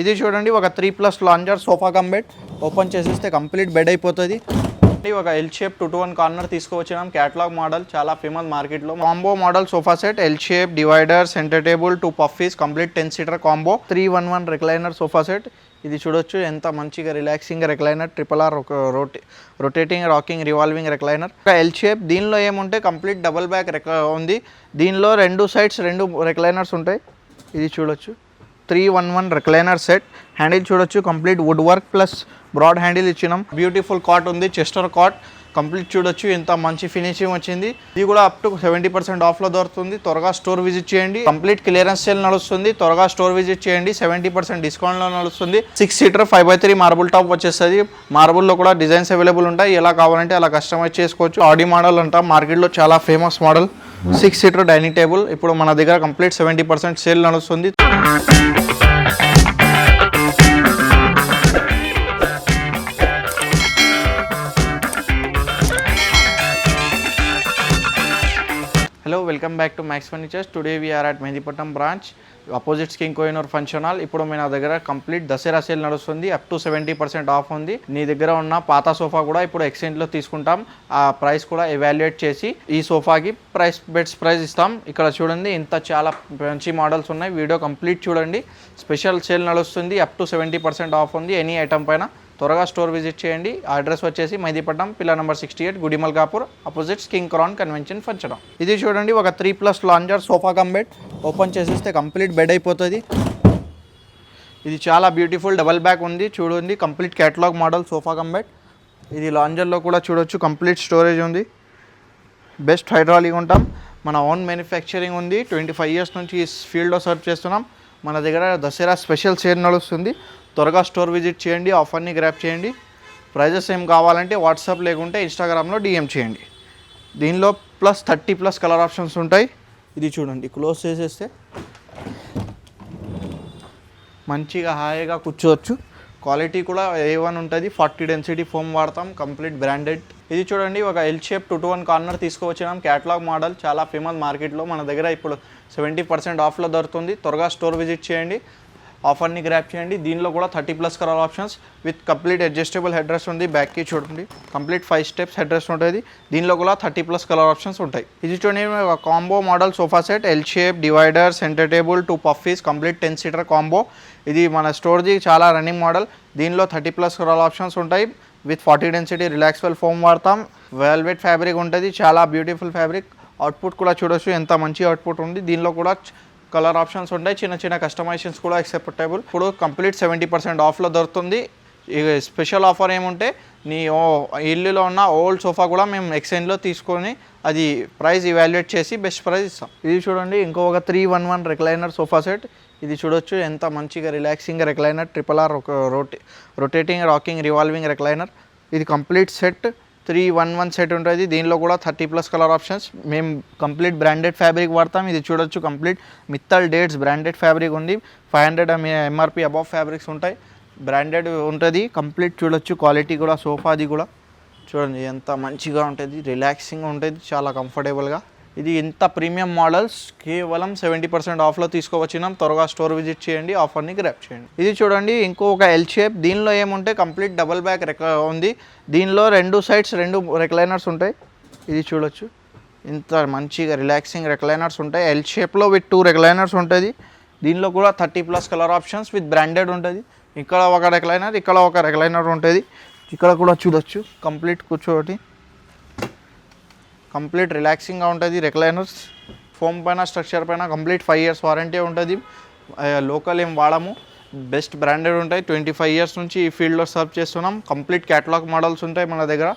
ఇది చూడండి ఒక three plus lounger sofa cum bed open చేసేస్తే కంప్లీట్ బెడ్ అయిపోతుంది. ఒక L shape two to one corner తీసుకువచ్చినాం. Catalogue model చాలా ఫేమస్ మార్కెట్లో combo model sofa set L shape divider centre table two puffies complete ten seater combo three one one recliner sofa set ఇది చూడొచ్చు ఎంత మంచిగా relaxing recliner triple R rote rotating rocking revolving recliner ఒక L shape దీనిలో ఏముంటే complete double back రెక్ ఉంది. దీనిలో రెండు సైడ్స్ రెండు రిక్లైనర్స్ ఉంటాయి. ఇది చూడొచ్చు. Three one one recliner set handle చూడొచ్చు. Complete wood work plus broad handle ఇచ్చినాం. బ్యూటిఫుల్ కాట్ ఉంది. చెస్టర్ కాట్ కంప్లీట్ చూడొచ్చు. ఎంత మంచి ఫినిషింగ్ వచ్చింది. ఇది కూడా అప్ టు సెవెంటీ పర్సెంట్ ఆఫ్లో దొరుకుతుంది. త్వరగా స్టోర్ విజిట్ చేయండి. కంప్లీట్ క్లియరెన్స్ సేల్ నడుస్తుంది. త్వరగా స్టోర్ విజిట్ చేయండి. సెవెంటీ పర్సెంట్ డిస్కౌంట్లో నడుస్తుంది. Six seater five by three marble top వచ్చేస్తుంది. మార్బుల్లో కూడా డిజైన్స్ అవైలబుల్ ఉంటాయి. ఎలా కావాలంటే అలా కస్టమైజ్ చేసుకోవచ్చు. ఆడి మోడల్ అంట. మార్కెట్లో చాలా famous model six seater dining table. ఇప్పుడు మన దగ్గర కంప్లీట్ సెవెంటీ పర్సెంట్ సేల్ నడుస్తుంది. Hello welcome back to Max furnitures today we are at Mehdipatnam branch opposite స్కింగ్ Kohinoor function hall ఇప్పుడు మీ నా దగ్గర కంప్లీట్ దసరా సేల్ నడుస్తుంది. Up to seventy percent off ఉంది. నీ దగ్గర ఉన్న పాత సోఫా కూడా ఇప్పుడు ఎక్స్చేంజ్లో తీసుకుంటాం. ఆ ప్రైస్ కూడా ఎవాల్యుయేట్ చేసి ఈ సోఫాకి ప్రైస్ బెడ్స్ ప్రైస్ ఇస్తాం. ఇక్కడ చూడండి ఇంత చాలా మంచి మోడల్స్ ఉన్నాయి. వీడియో కంప్లీట్ చూడండి. స్పెషల్ సేల్ నడుస్తుంది. Up to seventy percent off ఉంది. ఎనీ ఐటమ్ పైన త్వరగా స్టోర్ విజిట్ చేయండి. అడ్రస్ వచ్చేసి Mehdipatnam pillar number sixty eight Gudimalkapur opposite స్కింగ్ crown convention ఫంచడం. ఇది చూడండి ఒక three plus lounger sofa cum bed. Open చేసేస్తే కంప్లీట్ బెడ్ అయిపోతుంది. ఇది చాలా బ్యూటిఫుల్ డబల్ బ్యాక్ ఉంది చూడండి complete catalogue model sofa cum ఇది లాంజర్లో కూడా చూడొచ్చు కంప్లీట్ స్టోరేజ్ ఉంది. బెస్ట్ హైడ్రాలిక్ ఉంటాం. మన ఓన్ మ్యానుఫ్యాక్చరింగ్ ఉంది. ట్వంటీ ఫైవ్ ఇయర్స్ నుంచి ఈ ఫీల్డ్లో సర్వ్ చేస్తున్నాం. మన దగ్గర దసరా స్పెషల్ సేల్ నడుస్తుంది. త్వరగా స్టోర్ విజిట్ చేయండి ఆఫర్ని గ్రాప్ చేయండి. ప్రైజెస్ ఏం కావాలంటే వాట్సాప్ లేకుంటే ఇన్స్టాగ్రామ్లో డిఎం చేయండి. దీనిలో plus thirty plus colour options ఉంటాయి. ఇది చూడండి క్లోజ్ చేసేస్తే మంచిగా హాయిగా కూర్చోవచ్చు. క్వాలిటీ కూడా ఏ వన్ ఉంటుంది ఫార్టీ డెన్సిటీ ఫోమ్ వాడతాం కంప్లీట్ బ్రాండెడ్. ఇది చూడండి ఒక L shape two to one corner తీసుకువచ్చినాం catalogue model చాలా ఫేమస్ మార్కెట్లో. మన దగ్గర ఇప్పుడు సెవెంటీ పర్సెంట్ ఆఫ్లో దొరుకుతుంది. త్వరగా స్టోర్ విజిట్ చేయండి. ఆఫర్ని గ్రాప్ చేయండి. దీనిలో కూడా thirty plus colour options with complete adjustable head rest ఉంది. బ్యాక్కి చూడండి. Complete five steps head rest ఉంటుంది. దీనిలో కూడా థర్టీ ప్లస్ కలర్ ఆప్షన్స్ ఉంటాయి. ఇది చూడండి ఒక combo model sofa set. L shape divider centre table two puffies complete ten seater combo ఇది మన స్టోర్ది చాలా రన్నింగ్ మోడల్ దీనిలో థర్టీ ప్లస్ కలర్ ఆప్షన్స్ ఉంటాయి. With forty density Relaxwell foam వాడతాం. వెల్వెట్ ఫ్యాబ్రిక్ ఉంటుంది. చాలా బ్యూటిఫుల్ ఫ్యాబ్రిక్ అవుట్పుట్ కూడా చూడొచ్చు. ఎంత మంచి అవుట్పుట్ ఉంది. దీనిలో కూడా కలర్ ఆప్షన్స్ ఉంటాయి. చిన్న చిన్న కస్టమైజేషన్స్ కూడా యాక్సెప్టబుల్ ఇప్పుడు కంప్లీట్ సెవెంటీ పర్సెంట్ ఆఫ్లో దొరుకుతుంది. ఇక స్పెషల్ ఆఫర్ ఏముంటే నీ ఓ ఇల్లులో ఉన్న ఓల్డ్ సోఫా కూడా మేము ఎక్స్చేంజ్లో తీసుకొని అది ప్రైస్ ఇవాల్యుయేట్ చేసి బెస్ట్ ప్రైస్ ఇస్తాం. ఇది చూడండి ఇంకొక three one one recliner sofa set ఇది చూడొచ్చు ఎంత మంచిగా రిలాక్సింగ్ రిక్లైనర్ ట్రిపుల్ ఆర్ ఒక రొటేటింగ్ రాకింగ్ రివాల్వింగ్ రిక్లైనర్ ఇది complete set three one one set ఉంటుంది. దీనిలో కూడా థర్టీ ప్లస్ కలర్ ఆప్షన్స్. మేము కంప్లీట్ బ్రాండెడ్ ఫ్యాబ్రిక్ వాడతాం. ఇది చూడొచ్చు కంప్లీట్. మిత్తల్ డేట్స్ బ్రాండెడ్ ఫ్యాబ్రిక్ ఉంది. Five hundred MRP above fabrics ఉంటాయి. బ్రాండెడ్ ఉంటుంది. కంప్లీట్ చూడొచ్చు. క్వాలిటీ కూడా సోఫాది కూడా. చూడండి ఎంత మంచిగా ఉంటుంది. రిలాక్సింగ్ ఉంటుంది. చాలా కంఫర్టబుల్గా. ఇది ఇంత ప్రీమియం మోడల్స్ కేవలం సెవెంటీ పర్సెంట్ ఆఫ్లో తీసుకోవచ్చినాం. త్వరగా స్టోర్ విజిట్ చేయండి ఆఫర్ని గ్రాప్ చేయండి. ఇది చూడండి ఇంకొక ఎల్ షేప్ దీనిలో ఏముంటే కంప్లీట్ డబల్ బ్యాక్ రెక్ ఉంది. దీనిలో రెండు సైడ్స్ రెండు రెక్లైనర్స్ ఉంటాయి. ఇది చూడొచ్చు. ఇంత మంచిగా రిలాక్సింగ్ రెక్లైనర్స్ ఉంటాయి. ఎల్ షేప్లో విత్ టూ రెక్లైనర్స్ ఉంటుంది. దీనిలో కూడా thirty plus colour options with branded ఉంటుంది. ఇక్కడ ఒక రెక్లైనర్ ఇక్కడ ఒక రెక్లైనర్ ఉంటుంది. ఇక్కడ కూడా చూడొచ్చు. కంప్లీట్ కూర్చోటి కంప్లీట్ రిలాక్సింగ్గా ఉంటుంది. రెక్లైనర్స్ ఫోమ్ పైన స్ట్రక్చర్ పైన కంప్లీట్ ఫైవ్ ఇయర్స్ వారంటీ ఉంటుంది. లోకల్ ఏం వాడము. బెస్ట్ బ్రాండెడ్ ఉంటాయి. ట్వంటీ ఫైవ్ ఇయర్స్ నుంచి ఈ ఫీల్డ్లో సర్వ్ చేస్తున్నాం. కంప్లీట్ క్యాటలాగ్ మోడల్స్ ఉంటాయి మన దగ్గర.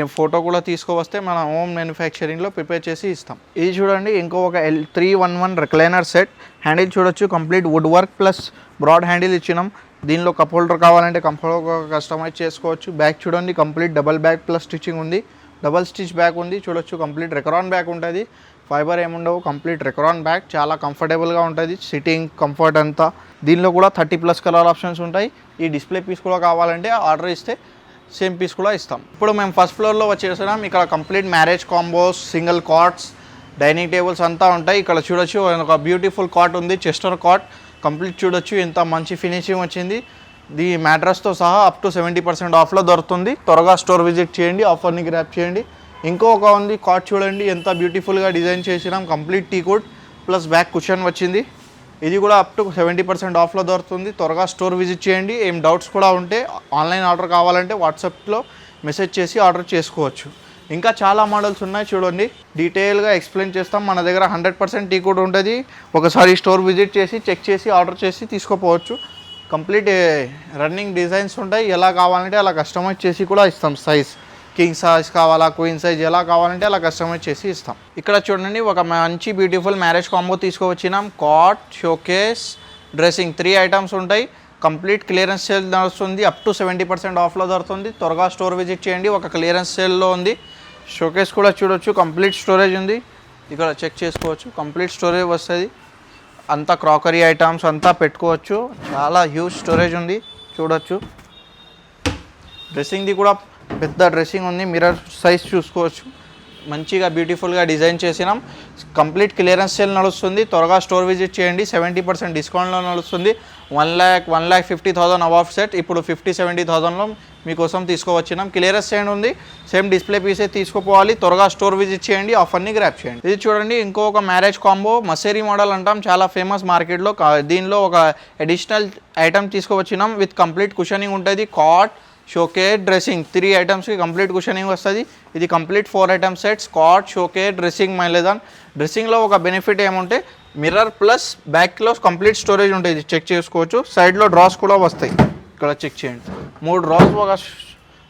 ఏం ఫోటో కూడా తీసుకువస్తే మన హోమ్ మ్యానుఫ్యాక్చరింగ్లో ప్రిపేర్ చేసి ఇస్తాం. ఇది చూడండి ఇంకో ఒక L three one one recliner set. Handle చూడొచ్చు. Complete wood work plus broad handle ఇచ్చినాం. దీనిలో కప్ హోల్డర్ కావాలంటే కప్ హోల్డర్ కస్టమైజ్ చేసుకోవచ్చు. బ్యాక్ చూడండి complete double back plus stitching ఉంది. డబల్ స్టిచ్ బ్యాగ్ ఉంది చూడొచ్చు కంప్లీట్ రెకరాన్ బ్యాగ్ ఉంటుంది. ఫైబర్ ఏముండవు కంప్లీట్ రెకరాన్ బ్యాగ్ చాలా కంఫర్టబుల్గా ఉంటుంది. సిట్టింగ్ కంఫర్ట్ అంతా. దీనిలో కూడా థర్టీ ప్లస్ కలర్ ఆప్షన్స్ ఉంటాయి. ఈ డిస్ప్లే పీస్ కూడా కావాలంటే ఆర్డర్ ఇస్తే సేమ్ పీస్ కూడా ఇస్తాం. ఇప్పుడు మేము ఫస్ట్ ఫ్లోర్లో వచ్చేసినాం ఇక్కడ complete marriage combos single cots dining tables అంతా ఉంటాయి. ఇక్కడ చూడొచ్చు ఒక బ్యూటిఫుల్ కాట్ ఉంది చెస్టర్ కాట్. కంప్లీట్ చూడొచ్చు ఎంత మంచి ఫినిషింగ్ వచ్చింది. ది మ్యాట్రస్తో సహా అప్ టు సెవెంటీ పర్సెంట్ ఆఫ్లో దొరుకుతుంది. త్వరగా స్టోర్ విజిట్ చేయండి ఆఫర్ని గ్రాప్ చేయండి. ఇంకొక ఉంది కాట్ చూడండి ఎంత బ్యూటిఫుల్గా డిజైన్ చేసినాం. Complete T coat plus back cushion వచ్చింది. ఇది కూడా అప్ టు సెవెంటీ పర్సెంట్ ఆఫ్లో దొరుకుతుంది. త్వరగా స్టోర్ విజిట్ చేయండి. ఏం డౌట్స్ కూడా ఉంటే ఆన్లైన్ ఆర్డర్ కావాలంటే వాట్సాప్లో మెసేజ్ చేసి ఆర్డర్ చేసుకోవచ్చు. ఇంకా చాలా మోడల్స్ ఉన్నాయి చూడండి. డీటెయిల్గా ఎక్స్ప్లెయిన్ చేస్తాం. మన దగ్గర హండ్రెడ్ పర్సెంట్ టీ కూడా ఉంటుంది. ఒకసారి స్టోర్ విజిట్ చేసి చెక్ చేసి ఆర్డర్ చేసి తీసుకోపోవచ్చు. కంప్లీట్ రన్నింగ్ డిజైన్స్ ఉంటాయి. ఎలా కావాలంటే అలా కస్టమైజ్ చేసి కూడా ఇస్తాం సైజ్ కింగ్ సైజ్ కావాలా క్వీన్ సైజ్ ఎలా కావాలంటే అలా కస్టమైజ్ చేసి ఇస్తాం. ఇక్కడ చూడండి ఒక మంచి beautiful marriage combo తీసుకువచ్చినాం. Cot showcase dressing three items ఉంటాయి. కంప్లీట్ క్లియరెన్స్ సేల్ నడుస్తుంది. అప్ టు సెవెంటీ పర్సెంట్ ఆఫ్లో దొరుకుతుంది. త్వరగా స్టోర్ విజిట్ చేయండి. ఒక క్లియరెన్స్ సేల్లో ఉంది. షోకేస్ కూడా చూడొచ్చు. కంప్లీట్ స్టోరేజ్ ఉంది. ఇక్కడ చెక్ చేసుకోవచ్చు. కంప్లీట్ స్టోరేజ్ వస్తుంది. అంతా క్రాకరీ ఐటమ్స్ అంతా పెట్టుకోవచ్చు. చాలా హ్యూజ్ స్టోరేజ్ ఉంది. చూడొచ్చు. డ్రెస్సింగ్ది కూడా పెద్ద డ్రెస్సింగ్ ఉంది. మిర్రర్ సైజ్ చూసుకోవచ్చు. మంచిగా బ్యూటిఫుల్గా డిజైన్ చేసినాం. కంప్లీట్ క్లియరెన్స్ సేల్ నడుస్తుంది. త్వరగా స్టోర్ విజిట్ చేయండి. సెవెంటీ పర్సెంట్ డిస్కౌంట్లో నడుస్తుంది. One lakh one lakh fifty thousand అవాఫ్ set ఇప్పుడు ఫిఫ్టీ సెవెంటీ థౌసండ్లో మీకోసం తీసుకువచ్చినాం. క్లియరెన్స్ సేల్ ఉంది. సేమ్ డిస్ప్లే పీసే తీసుకుపోవాలి. త్వరగా స్టోర్ విజిట్ చేయండి. ఆఫర్ని గ్రాప్ చేయండి. ఇది చూడండి ఇంకొక మ్యారేజ్ కాంబో మసేరీ మోడల్ అంటాం. చాలా ఫేమస్ మార్కెట్లో దీనిలో ఒక అడిషనల్ ఐటమ్ తీసుకువచ్చినాం. విత్ కంప్లీట్ కుషనింగ్ ఉంటుంది. Cot showcase dressing. త్రీ ఐటమ్స్కి కంప్లీట్ కుషనింగ్ వస్తుంది. ఇది complete four item set Scott showcase dressing మైలేదాన్ డ్రెస్సింగ్లో ఒక బెనిఫిట్ ఏముంటే మిర్రర్ ప్లస్ బ్యాక్లో కంప్లీట్ స్టోరేజ్ ఉంటుంది చెక్ చేసుకోవచ్చు. సైడ్లో డ్రాస్ కూడా వస్తాయి. ఇక్కడ చెక్ చేయండి. మూడు డ్రాస్ ఒక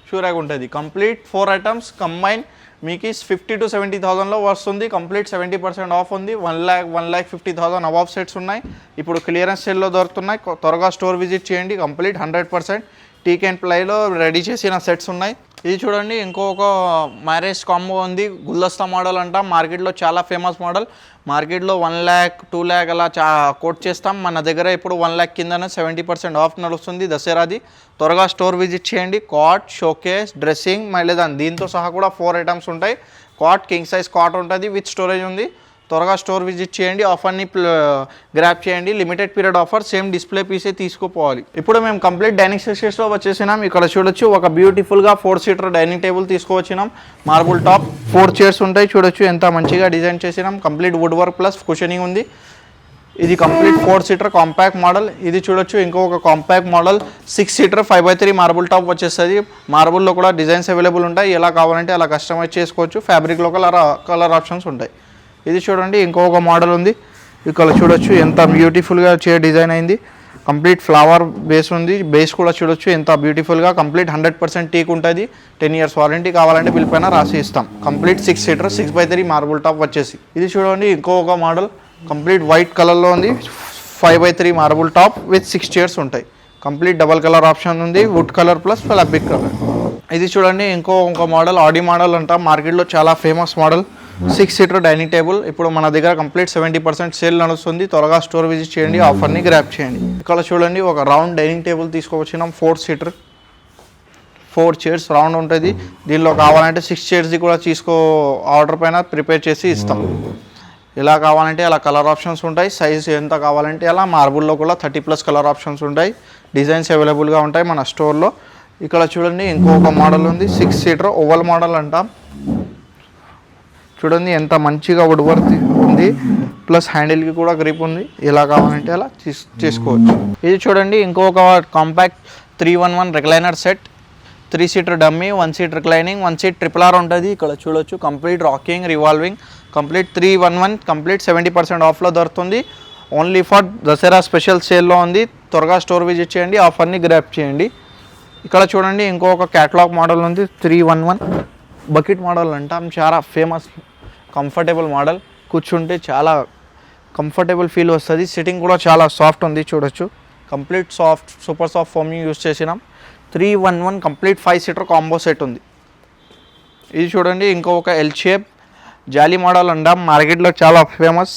షూరాగా ఉంటుంది. కంప్లీట్ ఫోర్ ఐటమ్స్ కంబైన్ మీకు ఫిఫ్టీ టు సెవెంటీ థౌసండ్లో వస్తుంది. కంప్లీట్ సెవెంటీ పర్సెంట్ ఆఫ్ ఉంది. One lakh one lakh fifty thousand అవాఫ్ sets ఉన్నాయి. ఇప్పుడు క్లియరెన్స్ సేల్లో దొరుకుతున్నాయి. త్వరగా స్టోర్ విజిట్ చేయండి. Complete hundred percent teak and ప్లైలో ready చేసిన సెట్స్ ఉన్నాయి. ఇది చూడండి ఇంకొక మ్యారేజ్ కాంబో ఉంది. గుల్దస్తా మోడల్ అంట. మార్కెట్లో చాలా ఫేమస్ మోడల్ మార్కెట్లో వన్ ల్యాక్ టూ ల్యాక్ అలా చా కోట్ చేస్తాం. మన దగ్గర ఇప్పుడు వన్ ల్యాక్ కిందనే సెవెంటీ పర్సెంట్ ఆఫ్ నడుస్తుంది దసరాది. త్వరగా స్టోర్ విజిట్ చేయండి. కాట్ షోకేస్ డ్రెస్సింగ్ మళ్ళీ దాని దీంతో సహా కూడా ఫోర్ ఐటమ్స్ ఉంటాయి. కాట్ కింగ్ సైజ్ కాట్ ఉంటుంది. విత్ స్టోరేజ్ ఉంది. త్వరగా స్టోర్ విజిట్ చేయండి ఆఫర్ని గ్రాప్ చేయండి. Limited period offer same display పీసే తీసుకుపోవాలి. ఇప్పుడు మేము కంప్లీట్ డైనింగ్ సెషన్స్లో వచ్చేసినాం. ఇక్కడ చూడొచ్చు ఒక బ్యూటిఫుల్గా ఫోర్ సీటర్ డైనింగ్ టేబుల్ తీసుకువచ్చినాం. మార్బుల్ టాప్ ఫోర్ చైర్స్ ఉంటాయి. చూడొచ్చు ఎంత మంచిగా డిజైన్ చేసినాం. Complete wood work plus cushioning ఉంది. ఇది complete four seater compact model. ఇది చూడొచ్చు ఇంకొక compact model. Six seater five by three marble top వచ్చేస్తుంది. మార్బుల్లో కూడా డిజైన్స్ అవైలబుల్ ఉంటాయి. ఎలా కావాలంటే అలా కస్టమైజ్ చేసుకోవచ్చు. ఫ్యాబ్రిక్లో కలర్ కలర్ ఆప్షన్స్ ఉంటాయి. ఇది చూడండి ఇంకొక మోడల్ ఉంది. ఇక్కడ చూడొచ్చు ఎంత బ్యూటిఫుల్గా చే డిజైన్ అయింది. కంప్లీట్ ఫ్లవర్ బేస్ ఉంది. బేస్ కూడా చూడొచ్చు ఎంత బ్యూటిఫుల్గా కంప్లీట్ హండ్రెడ్ పర్సెంట్ టీక్ ఉంటుంది. టెన్ ఇయర్స్ వారంటీ కావాలంటే బిల్ పైన రాసి ఇస్తాం. Complete six seater six by three marble top వచ్చేసి. ఇది చూడండి ఇంకొక మోడల్ కంప్లీట్ వైట్ కలర్లో ఉంది. Five by three marble top with six chairs ఉంటాయి. కంప్లీట్ డబల్ కలర్ ఆప్షన్ ఉంది. Wood colour plus fabric colour ఇది చూడండి ఇంకో ఇంకో మోడల్ ఆడి మోడల్ అంటాం మార్కెట్లో చాలా famous model six seater dining table. ఇప్పుడు మన దగ్గర కంప్లీట్ సెవెంటీ పర్సెంట్ సేల్ నడుస్తుంది. త్వరగా స్టోర్ విజిట్ చేయండి ఆఫర్ని గ్రాప్ చేయండి. ఇక్కడ చూడండి ఒక round dining table తీసుకువచ్చినాం four seater. Four chairs round ఉంటుంది. దీనిలో కావాలంటే సిక్స్ చైర్స్ది కూడా తీసుకో ఆర్డర్ పైన ప్రిపేర్ చేసి ఇస్తాం. ఎలా కావాలంటే అలా కలర్ ఆప్షన్స్ ఉంటాయి. సైజ్ ఎంత కావాలంటే అలా మార్బుల్లో కూడా థర్టీ ప్లస్ కలర్ ఆప్షన్స్ ఉంటాయి. డిజైన్స్ అవైలబుల్గా ఉంటాయి మన స్టోర్లో. ఇక్కడ చూడండి ఇంకొక మోడల్ ఉంది సిక్స్ సీటర్ ఓవల్ మోడల్ అంటాం. చూడండి ఎంత మంచిగా వుడ్ వర్క్ ఉంది. ప్లస్ హ్యాండిల్కి కూడా గ్రిప్ ఉంది. ఎలా కావాలంటే అలా చేసుకోవచ్చు. ఇది చూడండి ఇంకొక compact three one one recliner set. Three seater dummy one seat reclining one seat triple R ఉంటుంది. ఇక్కడ చూడొచ్చు complete rocking revolving complete three one one complete seventy percent ఆఫ్లో దొరుకుతుంది. ఓన్లీ ఫర్ దసరా స్పెషల్ సేల్లో ఉంది. త్వరగా స్టోర్ విజిట్ చేయండి ఆఫర్ని గ్రాప్ చేయండి. ఇక్కడ చూడండి ఇంకొక క్యాటలాగ్ మోడల్ ఉంది three one one. Bucket model అంటాం చాలా ఫేమస్ కంఫర్టబుల్ మోడల్ కూర్చుంటే చాలా కంఫర్టబుల్ ఫీల్ వస్తుంది. సిట్టింగ్ కూడా చాలా సాఫ్ట్ ఉంది చూడొచ్చు. Complete soft super soft foaming use చేసినాం. Three one one complete five seater combo set ఉంది. ఇది చూడండి ఇంకొక ఎల్ షేప్ జాలీ మోడల్ అంటాం మార్కెట్లో చాలా ఫేమస్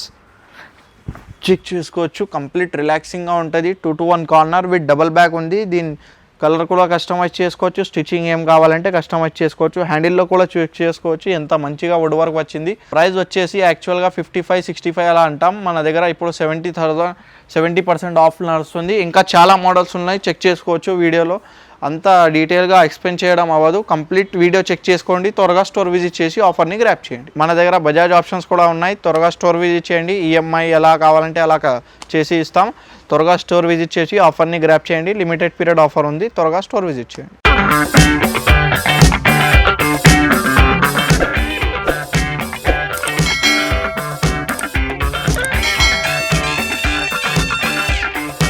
చెక్ చేసుకోవచ్చు. కంప్లీట్ రిలాక్సింగ్గా ఉంటుంది. Two to one corner with double back ఉంది. దీని కలర్ కూడా కస్టమైజ్ చేసుకోవచ్చు స్టిచ్చింగ్ ఏం కావాలంటే కస్టమైజ్ చేసుకోవచ్చు హ్యాండిల్లో కూడా చెక్ చేసుకోవచ్చు. ఎంత మంచిగా వుడ్ వర్క్ వచ్చింది. ప్రైస్ వచ్చేసి యాక్చువల్గా ఫిఫ్టీ ఫైవ్ సిక్స్టీ ఫైవ్ అలా అంటాం. మన దగ్గర ఇప్పుడు seventy thousand seventy percent off నడుస్తుంది. ఇంకా చాలా మోడల్స్ ఉన్నాయి. చెక్ చేసుకోవచ్చు వీడియోలో. అంత డీటెయిల్గా ఎక్స్ప్లెయిన్ చేయడం అవ్వదు. కంప్లీట్ వీడియో చెక్ చేసుకోండి. త్వరగా స్టోర్ విజిట్ చేసి ఆఫర్ని గ్రాప్ చేయండి. మన దగ్గర బజాజ్ ఆప్షన్స్ కూడా ఉన్నాయి. త్వరగా స్టోర్ విజిట్ చేయండి. ఈఎంఐ ఎలా కావాలంటే అలా చేసి ఇస్తాం. త్వరగా స్టోర్ విజిట్ చేసి ఆఫర్ని గ్రాప్ చేయండి. లిమిటెడ్ పీరియడ్ ఆఫర్ ఉంది. త్వరగా స్టోర్ విజిట్ చేయండి.